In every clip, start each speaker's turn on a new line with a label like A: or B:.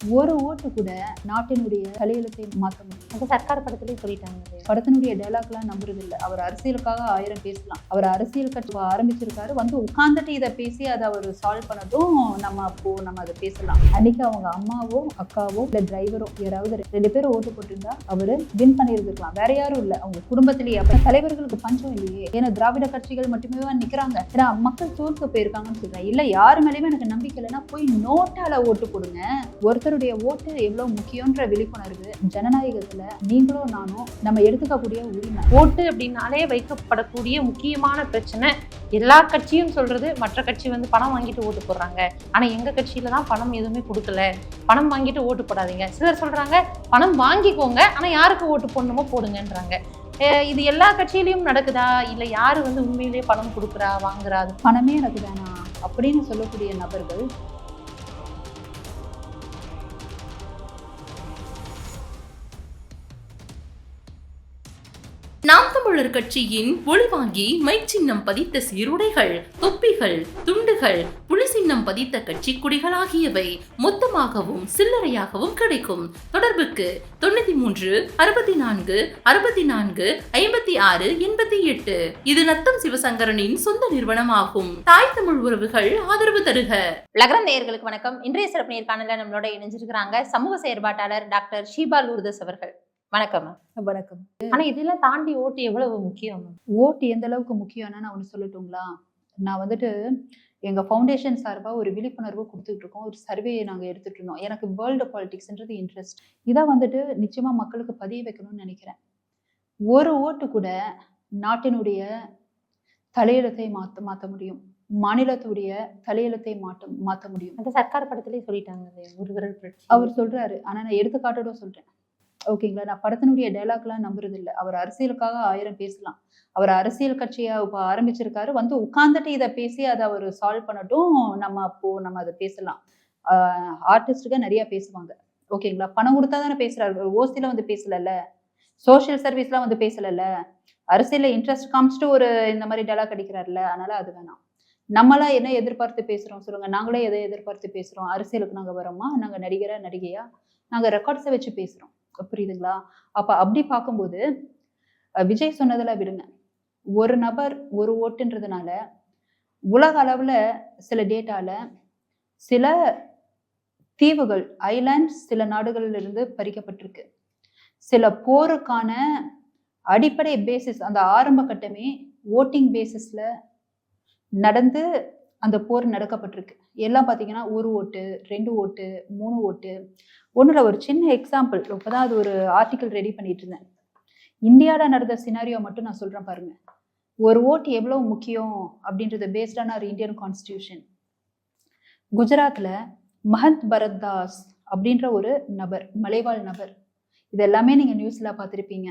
A: ஒரு ஓட்டு கூட நாட்டினுடைய தலையெழுத்தை மாற்ற முடியும்
B: அந்த சர்க்கார் படத்துலயே சொல்லிட்டாங்க அது.
A: படத்தினுடைய டைலாக்லாம் நம்புறது இல்லை அவர் அரசியலுக்காக ஆயிரம் பேசலாம். அவர் அரசியல் கட்சி ஆரம்பிச்சிருக்காரு. வந்து உட்கார்ந்துட்டு இதை பேசி அதை அவர் சால்வ் பண்ணதும் நம்ம அப்போ நம்ம அதை பேசலாம். அன்னைக்கு அவங்க அம்மாவோ அக்காவோ இல்ல டிரைவரோ யாராவது ரெண்டு பேரும் ஓட்டு போட்டிருந்தா அவரு வின் பண்ணியிருந்துருக்கலாம். வேற யாரும் இல்ல. அவங்க குடும்பத்திலேயே அப்ப தலைவர்களுக்கு பஞ்சம் இல்லையே. ஏன்னா திராவிட கட்சிகள் மட்டுமே நிக்கிறாங்க. ஏன்னா மக்கள் தோற்க போயிருக்காங்கன்னு சொல்றேன். இல்ல யார் மேலேயுமே எனக்கு நம்பிக்கை இல்லைன்னா போய் நோட்டால ஓட்டு போடுங்க. ஒருத்தருடைய ஓட்டு எவ்வளவு முக்கியன்ற விழிப்புணர்வு ஜனநாயகத்துல நீங்களும் நானும் நம்ம எடுத்துக்கக்கூடிய உரிமை.
B: ஓட்டு அப்படின்னாலே வைக்கப்படக்கூடிய முக்கியமான பிரச்சனை எல்லா கட்சியும் சொல்றது மற்ற கட்சி வந்து பணம் வாங்கிட்டு ஓட்டு போடுறாங்க. ஆனா எங்க கட்சியில தான் பணம் எதுவுமே கொடுக்கல. பணம் வாங்கிட்டு ஓட்டு போடாதீங்க. சிலர் சொல்றாங்க பணம் வாங்கிக்கோங்க ஆனா யாருக்கு ஓட்டு போடணுமோ போடுங்கன்றாங்க. இது எல்லா கட்சியிலயும் நடக்குதா? இல்ல யாரு வந்து உண்மையிலேயே பணம் கொடுக்குறா வாங்குறா?
A: பணமே எனக்கு வேணாம் அப்படின்னு சொல்லக்கூடிய நபர்கள்
C: நாம் தமிழர் கட்சியின் ஒளிவாங்கி மை சின்னம் பதித்த சீருடைகள் தொப்பிகள் துண்டுகள் புலி சின்னம் பதித்த கட்சி குடிகள் ஆகியவை மொத்தமாகவும் சில்லறையாகவும் கிடைக்கும். தொடர்புக்கு தொண்ணூத்தி மூன்று அறுபத்தி நான்கு அறுபத்தி நான்கு ஐம்பத்தி ஆறு எண்பத்தி எட்டு. இது நத்தம் சிவசங்கரனின் சொந்த நிறுவனமாகும். தாய் தமிழ் உறவுகள் ஆதரவு தருக.
B: லகரம் நேயர்களுக்கு வணக்கம். இன்றைய சிறப்பு நேர்காணல நம்மளோட இணைஞ்சிருக்கிறாங்க சமூக செயற்பாட்டாளர் டாக்டர் ஷீபா லூர்தஸ் அவர்கள். வணக்கம்.
A: வணக்கம்.
B: ஆனா இதெல்லாம் தாண்டி ஓட்டு எவ்வளவு முக்கியம்?
A: ஓட்டு எந்த அளவுக்கு முக்கியம்னா நான் ஒன்று சொல்லட்டுங்களா? நான் வந்துட்டு எங்க ஃபவுண்டேஷன் சார்பா ஒரு விழிப்புணர்வு கொடுத்துட்டு இருக்கோம். ஒரு சர்வேயை நாங்க எடுத்துட்டு இருந்தோம். எனக்கு வேர்ல்டு பாலிடிக்ஸ்ன்றது இன்ட்ரெஸ்ட் இதை வந்துட்டு நிச்சயமா மக்களுக்கு பதிய வைக்கணும்னு நினைக்கிறேன். ஒரு ஓட்டு கூட நாட்டினுடைய தலையெழுத்தை மாத்த மாத்த முடியும். மாநிலத்துடைய தலையெழுத்தை மாற்ற மாத்த முடியும்.
B: அந்த சர்க்கார் படத்திலேயே சொல்லிட்டாங்க. ஒரு விரல்.
A: அவர் சொல்றாரு. ஆனா நான் எடுத்துக்காட்டோட சொல்றேன். ஓகேங்களா? நான் படத்தினுடைய டைலாக்லாம் நம்புறது இல்லை அவர் அரசியலுக்காக ஆயிரம் பேசலாம். அவர் அரசியல் கட்சியை இப்போ ஆரம்பிச்சிருக்காரு. வந்து உட்காந்துட்டு இதை பேசி அதை அவர் சால்வ் பண்ணட்டும். நம்ம அப்போ நம்ம அதை பேசலாம். ஆர்டிஸ்டுக்கு நிறைய பேசுவாங்க. ஓகேங்களா? பணம் கொடுத்தா தானே பேசுறாரு. ஓசில வந்து பேசலல்ல? சோஷியல் சர்வீஸ்லாம் வந்து பேசலல்ல? அரசியலில் இன்ட்ரெஸ்ட் காமிச்சிட்டு ஒரு இந்த மாதிரி டைலாக் அடிக்கிறாருல்ல? அதனால அது வேணாம். நம்மளா என்ன எதிர்பார்த்து பேசுகிறோம் சொல்லுங்க. நாங்களே எதை எதிர்பார்த்து பேசுகிறோம் அரசியலுக்கு நாங்கள் வரோமா நாங்கள் நடிகரா நடிகையா? நாங்கள் ரெக்கார்ட்ஸை வச்சு பேசுகிறோம் புரியுதுங்களா? அப்ப அப்படி பார்க்கும்போது விஜய் சொன்னதுல விடுங்க. ஒரு நபர் ஒரு ஓட்டுன்றதுனால உலக அளவுல சில டேட்டால சில தீவுகள் ஐலாண்ட்ஸ் சில நாடுகள்ல இருந்து பறிக்கப்பட்டிருக்கு. சில போருக்கான அடிப்படை பேசிஸ் அந்த ஆரம்ப கட்டமே ஓட்டிங் பேசிஸ்ல நடந்து அந்த போர் நடக்கப்பட்டிருக்கு. எல்லாம் பார்த்தீங்கன்னா ஒரு ஓட்டு ரெண்டு ஓட்டு மூணு ஓட்டு. ஒன்றில் ஒரு சின்ன எக்ஸாம்பிள் இப்போ தான் அது ஒரு ஆர்டிக்கல் ரெடி பண்ணிட்டு இருந்தேன். இந்தியாவில் நடந்த சினாரியோ மட்டும் நான் சொல்கிறேன் பாருங்க. ஒரு ஓட்டு எவ்வளோ முக்கியம் அப்படின்றத பேஸ்டான ஒரு இந்தியன் கான்ஸ்டியூஷன் குஜராத்தில் மஹந்த் பரத்தாஸ் அப்படின்ற ஒரு நபர் மலைவாழ் நபர். இது எல்லாமே நியூஸில் பார்த்துருப்பீங்க.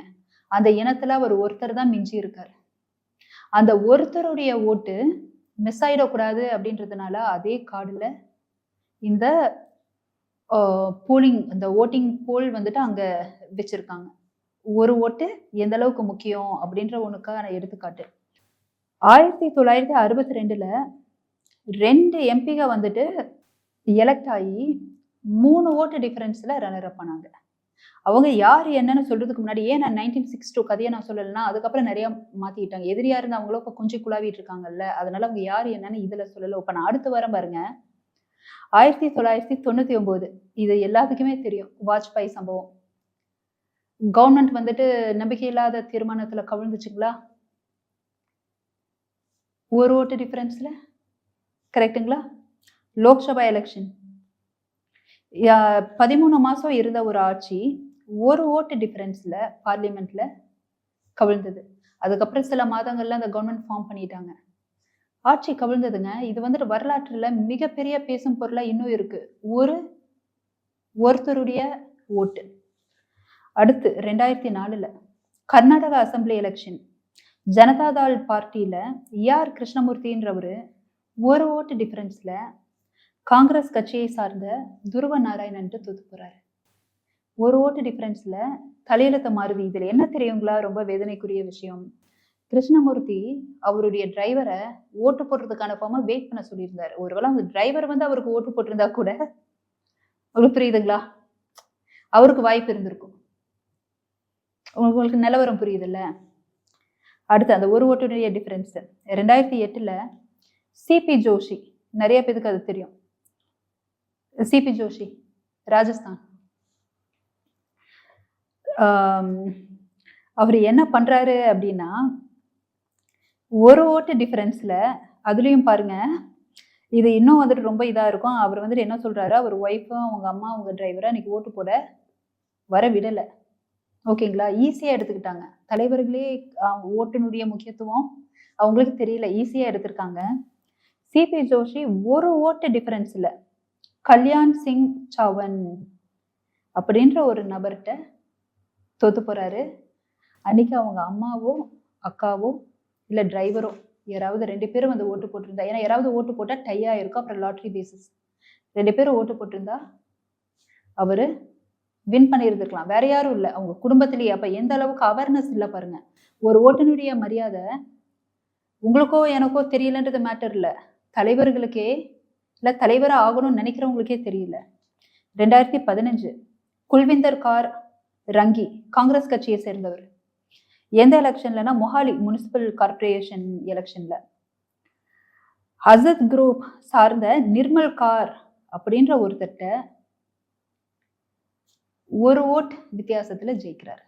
A: அந்த இனத்தில் அவர் ஒருத்தர் தான் மிஞ்சி இருக்கார் அந்த ஒருத்தருடைய ஓட்டு மிஸ் ஆயிடக்கூடாது அப்படின்றதுனால அதே கார்டில் இந்த போலிங் இந்த ஓட்டிங் போல் வந்துட்டு அங்கே வச்சுருக்காங்க. ஒரு ஓட்டு எந்த அளவுக்கு முக்கியம் அப்படின்ற ஒன்றுக்காக நான் எடுத்துக்காட்டு. ஆயிரத்தி தொள்ளாயிரத்தி அறுபத்தி ரெண்டில் ரெண்டு எம்பிக வந்துட்டு எலெக்ட் ஆகி மூணு ஓட்டு டிஃப்ரென்ஸில் ரன்னர் அப் பண்ணாங்க அவங்க யார் என்னன்னு சொல்றதுக்கு முன்னாடி ஏன் நான் நைன்டீன் சிக்ஸ் டூ கதையை நான் சொல்லலைன்னா அதுக்கப்புறம் நிறைய மாத்திக்கிட்டாங்க. எதிரியா இருந்தவங்களும் இப்போ கொஞ்சம் குழாவிட்டு இருக்காங்கல்ல அதனால அவங்க யார் என்னன்னு இதுல சொல்லல. இப்ப நான் அடுத்து வரேன் பாருங்க. ஆயிரத்தி தொள்ளாயிரத்தி தொண்ணூத்தி ஒன்பது இது எல்லாத்துக்குமே தெரியும். வாஜ்பாய் சம்பவம். கவர்மெண்ட் வந்துட்டு நம்பிக்கையில்லாத தீர்மானத்துல கவிழ்ந்துச்சுங்களா? ஒரு ஓட்டு டிஃபரன்ஸ்ல கரெக்ட்டுங்களா லோக்சபா எலெக்ஷன் பதிமூணு மாதம் இருந்த ஒரு ஆட்சி ஒரு ஓட்டு டிஃப்ரென்ஸில் பார்லிமெண்ட்டில் கவிழ்ந்தது. அதுக்கப்புறம் சில மாதங்களில் அந்த கவர்மெண்ட் ஃபார்ம் பண்ணிட்டாங்க. ஆட்சி கவிழ்ந்ததுங்க. இது வந்துட்டு வரலாற்றில் மிகப்பெரிய பேசும் பொருளாக இன்னும் இருக்குது ஒரு ஒருத்தருடைய ஓட்டு. அடுத்து ரெண்டாயிரத்தி நாலில் கர்நாடகா அசம்பிளி எலெக்ஷன் ஜனதாதள் பார்ட்டியில் ஏஆர் கிருஷ்ணமூர்த்தின்றவர் ஒரு ஓட்டு டிஃப்ரென்ஸில் காங்கிரஸ் கட்சியை சார்ந்த துருவ நாராயணன்ட்டு தூத்து போறாரு. ஒரு ஓட்டு டிஃப்ரென்ஸில் தலையெழுத்த மாறுது. இதுல என்ன தெரியுங்களா? ரொம்ப வேதனைக்குரிய விஷயம். கிருஷ்ணமூர்த்தி அவருடைய டிரைவரை ஓட்டு போடுறதுக்கு அனுப்பாம வெயிட் பண்ண சொல்லியிருந்தார். ஒருவேளை அந்த டிரைவர் வந்து அவருக்கு ஓட்டு போட்டிருந்தா கூட உங்களுக்கு புரியுதுங்களா? அவருக்கு வாய்ப்பு இருந்திருக்கும். உங்களுக்கு நிலவரம் புரியுதுல்ல? அடுத்து அந்த ஒரு ஓட்டுடைய டிஃபரன்ஸ் ரெண்டாயிரத்தி எட்டுல சிபி ஜோஷி நிறைய பேருக்கு அது தெரியும். சிபி ஜோஷி ராஜஸ்தான் அவர் என்ன பண்ணுறாரு அப்படின்னா ஒரு ஓட்டு டிஃப்ரென்ஸில் அதுலேயும் பாருங்க இது இன்னும் வந்துட்டு ரொம்ப இதாக இருக்கும். அவர் வந்துட்டு என்ன சொல்கிறாரு அவர் ஒய்ஃபும் அவங்க அம்மா அவங்க டிரைவரை அன்றைக்கி ஓட்டு போட வர விடலை. ஓகேங்களா ஈஸியாக எடுத்துக்கிட்டாங்க. தலைவர்களே ஓட்டினுடைய முக்கியத்துவம் அவங்களுக்கு தெரியல. ஈஸியாக எடுத்திருக்காங்க. சிபி ஜோஷி ஒரு ஓட்டு டிஃப்ரென்ஸில் கல்யாண் சிங் சவன் அப்படின்ற ஒரு நபர்கிட்ட தோத்து போறாரு. அன்னைக்கு அவங்க அம்மாவோ அக்காவோ இல்லை டிரைவரோ யாராவது ரெண்டு பேரும் வந்து ஓட்டு போட்டிருந்தா ஏன்னா யாராவது ஓட்டு போட்டால் டையாக இருக்கும் அப்புறம் லாட்ரி பேசிஸ் ரெண்டு பேரும் ஓட்டு போட்டிருந்தா அவர் வின் பண்ணியிருந்துருக்கலாம். வேற யாரும் இல்லை. அவங்க குடும்பத்திலேயே அப்போ எந்த அளவுக்கு அவேர்னஸ் இல்லை பாருங்க. ஒரு ஓட்டுநருடைய மரியாதை உங்களுக்கோ எனக்கோ தெரியலன்றது மேட்டர் இல்லை. தலைவர்களுக்கே இல்லை தலைவராக ஆகணும்னு நினைக்கிறவங்களுக்கே தெரியல. ரெண்டாயிரத்தி பதினஞ்சு குல்விந்தர் கார் ரங்கி காங்கிரஸ் கட்சியை சேர்ந்தவர். எந்த எலெக்ஷன்லனா மொஹாலி முனிசிபல் கார்ப்பரேஷன் எலெக்ஷன்ல. ஹசத் குரூப் சார்ந்த நிர்மல் கார் அப்படின்ற ஒருத்தட்ட ஒரு ஓட் வித்தியாசத்துல ஜெயிக்கிறாரு.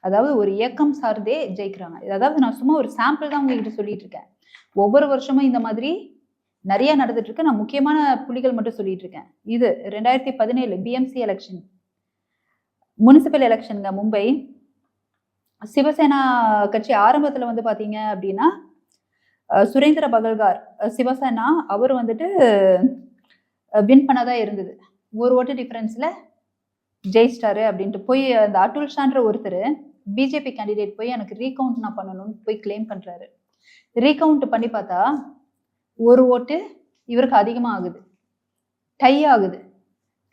A: அதாவது ஒரு இயக்கம் சார்ந்தே ஜெயிக்கிறாங்க. அதாவது நான் சும்மா ஒரு சாம்பிள் தான் உங்ககிட்ட சொல்லிட்டு இருக்கேன். ஒவ்வொரு வருஷமும் இந்த மாதிரி நிறைய நடந்துட்டு இருக்கு நான் முக்கியமான புள்ளிகள் மட்டும் சொல்லிட்டு இருக்கேன் இது ரெண்டாயிரத்தி பதினேழு பிஎம்சி எலெக்ஷன் முனிசிபல் எலெக்ஷனுங்க மும்பை. சிவசேனா கட்சி ஆரம்பத்துல வந்து பாத்தீங்க அப்படின்னா சுரேந்திர பகல்கார் சிவசேனா அவர் வந்துட்டு வின் பண்ணதா இருந்தது. ஒரு ஓட்டு டிஃபரன்ஸ்ல ஜெயிச்சிட்டாரு அப்படின்ட்டு. போய் அந்த அட்டுல் ஷான்ற ஒருத்தர் பிஜேபி கேண்டிடேட் போய் எனக்கு ரீகவுண்ட் நான் பண்ணணும்னு போய் கிளைம் பண்றாரு. ரீகவுண்ட் பண்ணி பார்த்தா ஒரு ஓட்டு இவருக்கு அதிகமாக ஆகுது டை ஆகுது.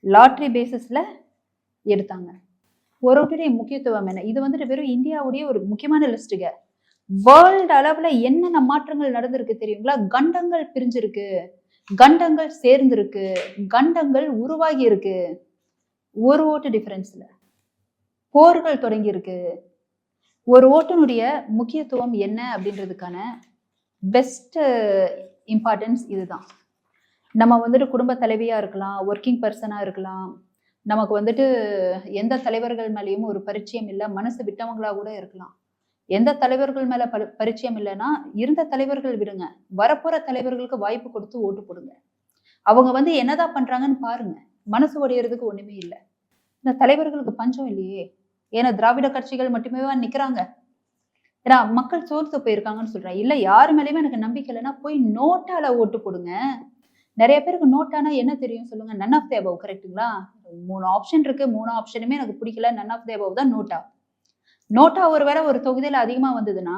A: லாட்ரி பேசிஸில் எடுத்தாங்க. ஒரு ஓட்டுடைய முக்கியத்துவம் என்ன? இது வந்துட்டு வெறும் இந்தியாவுடைய ஒரு முக்கியமான லிஸ்ட்டுங்க. வேர்ல்டு அளவில் என்னென்ன மாற்றங்கள் நடந்திருக்கு தெரியுங்களா? கண்டங்கள் பிரிஞ்சிருக்கு. கண்டங்கள் சேர்ந்திருக்கு. கண்டங்கள் உருவாகி இருக்கு ஒரு ஓட்டு டிஃபரன்ஸில் போர்கள் தொடங்கியிருக்கு. ஒரு ஓட்டினுடைய முக்கியத்துவம் என்ன அப்படின்றதுக்கான பெஸ்ட்டு இம்பார்ட்டன்ஸ் இதுதான். நம்ம வந்துட்டு குடும்ப தலைவியாக இருக்கலாம் ஒர்க்கிங் பர்சனாக இருக்கலாம். நமக்கு வந்துட்டு எந்த தலைவர்கள் மேலேயும் ஒரு பரிச்சயம் இல்லை மனசு விட்டவங்களாக கூட இருக்கலாம். எந்த தலைவர்கள் மேலே பரி- பரிச்சயம் இல்லைன்னா இருந்த தலைவர்கள் விடுங்க. வரப்போகிற தலைவர்களுக்கு வாய்ப்பு கொடுத்து ஓட்டு போடுங்க. அவங்க வந்து என்னதான் பண்ணுறாங்கன்னு பாருங்க. மனசு உடையிறதுக்கு ஒன்றுமே இல்லை. இந்த தலைவர்களுக்கு பஞ்சம் இல்லையே. ஏன்னா திராவிட கட்சிகள் மட்டுமே நிற்கிறாங்க ஏன்னா மக்கள் சோர்த்து போயிருக்காங்கன்னு சொல்றேன். இல்ல யாரு மேலேயுமே எனக்கு நம்பிக்கை இல்லைன்னா போய் நோட்டால ஓட்டு போடுங்க. நிறைய பேருக்கு நோட்டானா என்ன தெரியும் சொல்லுங்க? நன் ஆஃப் தேபவ் கரெக்ட்டுங்களா மூணு ஆப்ஷன் இருக்கு. மூணு ஆப்ஷனுமே எனக்கு பிடிக்கல. நன் ஆஃப் தேபவ் தான் நோட்டா நோட்டா ஒரு வேற ஒரு தொகுதியில அதிகமா வந்ததுன்னா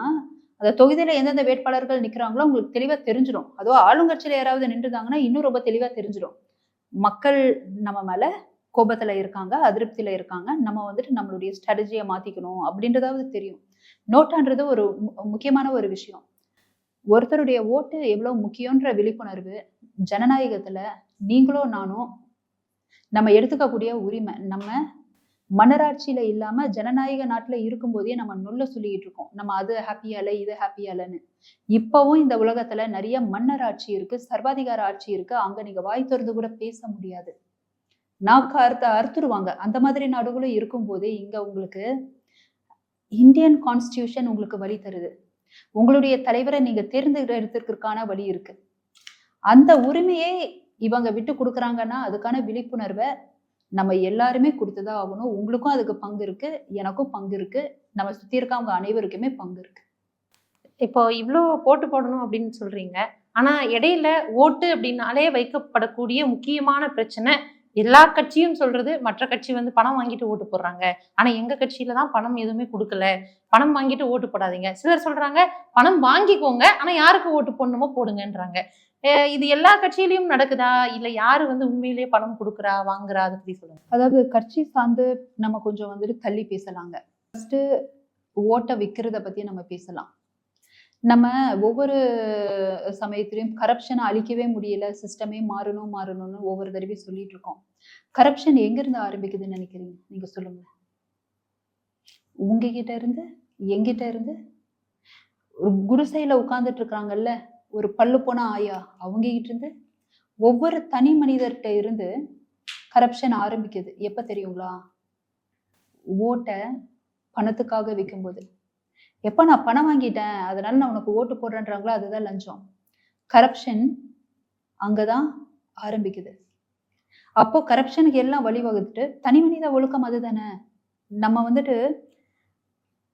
A: அந்த தொகுதியில எந்தெந்த வேட்பாளர்கள் நிக்கிறாங்களோ உங்களுக்கு தெளிவா தெரிஞ்சிடும். அதுவும் ஆளுங்கட்சியில யாராவது நின்றுதாங்கன்னா இன்னும் ரொம்ப தெளிவா தெரிஞ்சிடும். மக்கள் நம்ம மேல கோபத்துல இருக்காங்க அதிருப்தியில இருக்காங்க. நம்ம வந்துட்டு நம்மளுடைய ஸ்ட்ராட்டஜியை மாத்திக்கணும் அப்படின்றதாவது தெரியும். நோட்டான்றது ஒரு மு- முக்கியமான ஒரு விஷயம். ஒருத்தருடைய ஓட்டு எவ்வளவு முக்கியன்ற விழிப்புணர்வு ஜனநாயகத்துல நீங்களோ நானும் நம்ம எடுத்துக்கக்கூடிய உரிமை நம்ம மன்னராட்சியில் இல்லாம ஜனநாயக நாட்டில் இருக்கும்போதே நம்ம நொல்ல சொல்லிக்கிட்டு இருக்கோம். நம்ம அது ஹாப்பியா இது ஹாப்பியா இல்லைன்னு இந்த உலகத்துல நிறைய மன்னராட்சி இருக்கு சர்வாதிகார ஆட்சி இருக்கு. அங்க நீங்க வாய் திறந்து கூட பேச முடியாது. நாக்கு அறுத்து அறுத்துருவாங்க. அந்த மாதிரி நாடுகளும் இருக்கும்போதே இங்க உங்களுக்கு இந்தியன் கான்ஸ்டியூஷன் உங்களுக்கு வழி தருது. உங்களுடைய தலைவரை நீங்க தேர்ந்தெடுத்திருக்கிறதுக்கான வழி இருக்கு. அந்த உரிமையை இவங்க விட்டு கொடுக்குறாங்கன்னா அதுக்கான விழிப்புணர்வை நம்ம எல்லாருமே கொடுத்துதான் ஆகணும். உங்களுக்கும் அதுக்கு பங்கு இருக்கு எனக்கும் பங்கு இருக்கு. நம்ம சுத்தி இருக்கவங்க அனைவருக்குமே பங்கு இருக்கு.
B: இப்போ இவ்வளோ போட்டு போடணும் அப்படின்னு சொல்றீங்க. ஆனா இடையில ஓட்டு அப்படின்னாலே வைக்கப்படக்கூடிய முக்கியமான பிரச்சனை எல்லா கட்சியும் சொல்றது மற்ற கட்சி வந்து பணம் வாங்கிட்டு ஓட்டு போடுறாங்க. ஆனா எங்க கட்சியில தான் பணம் எதுவுமே கொடுக்கல. பணம் வாங்கிட்டு ஓட்டு போடாதீங்க. சிலர் சொல்றாங்க பணம் வாங்கிக்கோங்க ஆனா யாருக்கு ஓட்டு போடணுமோ போடுங்கன்றாங்க. இது எல்லா கட்சியிலையும் நடக்குதா? இல்ல யாரு வந்து உண்மையிலேயே பணம் கொடுக்குறா வாங்குறா அதை பத்தி சொல்லுங்க.
A: அதாவது கட்சி சார்ந்து நம்ம கொஞ்சம் வந்துட்டு தள்ளி பேசலாங்க. ஃபர்ஸ்ட் ஓட்டை விற்கிறத பத்தி நம்ம பேசலாம். நம்ம ஒவ்வொரு சமயத்திலையும் கரப்ஷனை அழிக்கவே முடியல சிஸ்டமே மாறணும் மாறணும்னு ஒவ்வொரு தடவையும் சொல்லிட்டு இருக்கோம். கரப்ஷன் எங்கிருந்து ஆரம்பிக்குதுன்னு நினைக்கிறீங்க? நீங்க சொல்லுங்க. உங்ககிட்ட இருந்து எங்கிட்ட இருந்து? ஒரு குடிசையில உட்கார்ந்துட்டு இருக்கிறாங்கல்ல ஒரு பல்லு போன ஆயா? அவங்க கிட்ட இருந்து? ஒவ்வொரு தனி மனிதர்கிட்ட இருந்து கரப்ஷன் ஆரம்பிக்குது. எப்ப தெரியுங்களா? ஓட்டை பணத்துக்காக விற்கும்போது எப்போ நான் பணம் வாங்கிட்டேன்? அதனால நான் உனக்கு ஓட்டு போடுறேன்றாங்களோ அதுதான் லஞ்சம். கரப்ஷன் அங்கே தான் ஆரம்பிக்குது. அப்போ கரப்ஷனுக்கு எல்லாம் வழிவகுத்துட்டு தனி மனித ஒழுக்கம் அதுதானே? நம்ம வந்துட்டு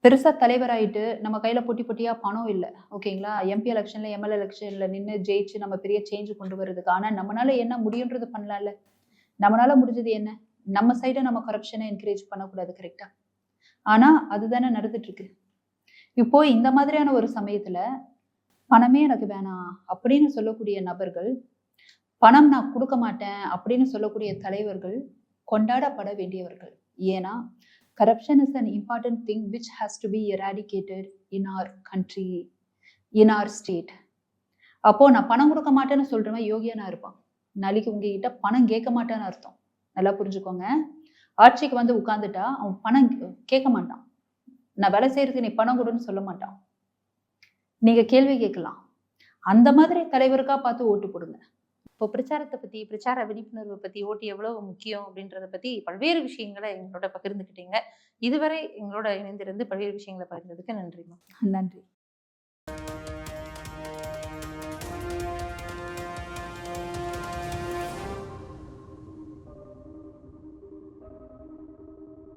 A: பெருசா தலைவராயிட்டு நம்ம கையில பொட்டி பொட்டியா பணம் இல்லை. ஓகேங்களா? எம்பி எலெக்ஷன்ல எம்எல்ஏ எலெக்ஷன்ல நின்று ஜெயிச்சு நம்ம பெரிய சேஞ்ச் கொண்டு வர்றதுக்கு. ஆனா நம்மளால என்ன முடியுன்றது பண்ணலாம்ல? நம்மளால முடிஞ்சது என்ன? நம்ம சைடை நம்ம கரப்ஷனை என்கரேஜ் பண்ணக்கூடாது கரெக்டா ஆனா அதுதானே நடந்துட்டு இருக்கு. இப்போ இந்த மாதிரியான ஒரு சமயத்துல பணமே எனக்கு வேணாம் அப்படின்னு சொல்லக்கூடிய நபர்கள் பணம் நான் கொடுக்க மாட்டேன் அப்படின்னு சொல்லக்கூடிய தலைவர்கள் கொண்டாடப்பட வேண்டியவர்கள். ஏன்னா corruption is an important thing which has to be eradicated in our country in our state அப்போ நான் பணம் கொடுக்க மாட்டேன்னு சொல்றவன் யோகியனா இருப்பான். நாளைக்கு உங்ககிட்ட பணம் கேட்க மாட்டேன்னு அர்த்தம். நல்லா புரிஞ்சுக்கோங்க. ஆட்சிக்கு வந்து உட்காந்துட்டா அவன் பணம் கேட்க மாட்டான். நான் வேலை செய்யறதுக்கு நீ பணம் கொடுன்னு சொல்ல மாட்டான். நீங்க கேள்வி கேட்கலாம். அந்த மாதிரி தலைவருக்கா பார்த்து ஓட்டு போடுங்க.
B: இப்போ பிரச்சாரத்தை பத்தி பிரச்சார விழிப்புணர்வை பத்தி ஓட்டு எவ்வளவு முக்கியம் அப்படின்றத பத்தி பல்வேறு விஷயங்களை எங்களோட பகிர்ந்துக்கிட்டீங்க. இதுவரை எங்களோட இணைந்திருந்து பல்வேறு விஷயங்களை பகிர்ந்ததுக்கு நன்றிமா
A: நன்றி.